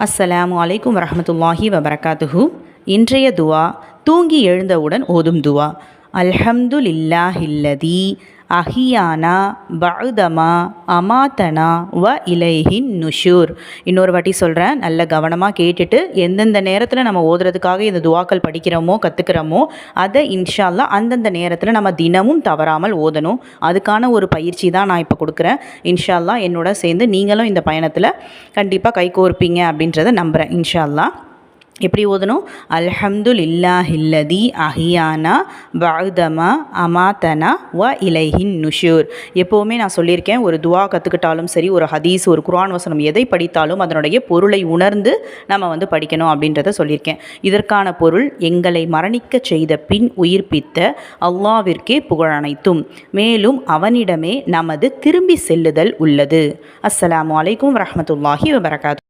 அஸ்ஸலாம் அலைக்கும் வரமத்துல்லாஹி வபரகாத்துஹூ. இன்றைய துவா தூங்கி எழுந்தவுடன் ஓதும் துவா. அல்ஹம்துலில்லாஹில்லதி அஹியானா பஅதமா அமாத்தனா வ இலைஹின் நுஷூர். இன்னொரு வாட்டி சொல்கிறேன் நல்ல கவனமாக கேட்டுட்டு எந்தெந்த நேரத்தில் நம்ம ஓதுறதுக்காக இந்த துவாக்கள் படிக்கிறோமோ கற்றுக்கிறோமோ அதை இன்ஷால்லா அந்தந்த நேரத்தில் நம்ம தினமும் தவறாமல் ஓதணும். அதுக்கான ஒரு பயிற்சி தான் நான் இப்போ கொடுக்குறேன். இன்ஷால்லா என்னோட சேர்ந்து நீங்களும் இந்த பயணத்தில் கண்டிப்பாக கைகோர்ப்பீங்க அப்படின்றத நம்புகிறேன் இன்ஷால்லா எப்படி ஓதணும்? அல்ஹம்துலில்லாஹில்லதி அஹியானா பகுதமா அமாத்தனா வ இலைஹின் நுஷூர். எப்போவுமே நான் சொல்லியிருக்கேன் ஒரு துவா கற்றுக்கிட்டாலும் சரி ஒரு ஹதீஸ் ஒரு குர்ஆன் வசனம் எதை படித்தாலும் அதனுடைய பொருளை உணர்ந்து நம்ம வந்து படிக்கணும் அப்படின்றத சொல்லியிருக்கேன். இதற்கான பொருள் எங்களை மரணிக்க செய்த பின் உயிர்ப்பித்த அல்லாவிற்கே புகழ் அனைத்தும். மேலும் அவனிடமே நமது திரும்பி செல்லுதல் உள்ளது. அஸ்லாம் அலைக்கும் வரமத்துல்லாஹி வபரகாத்து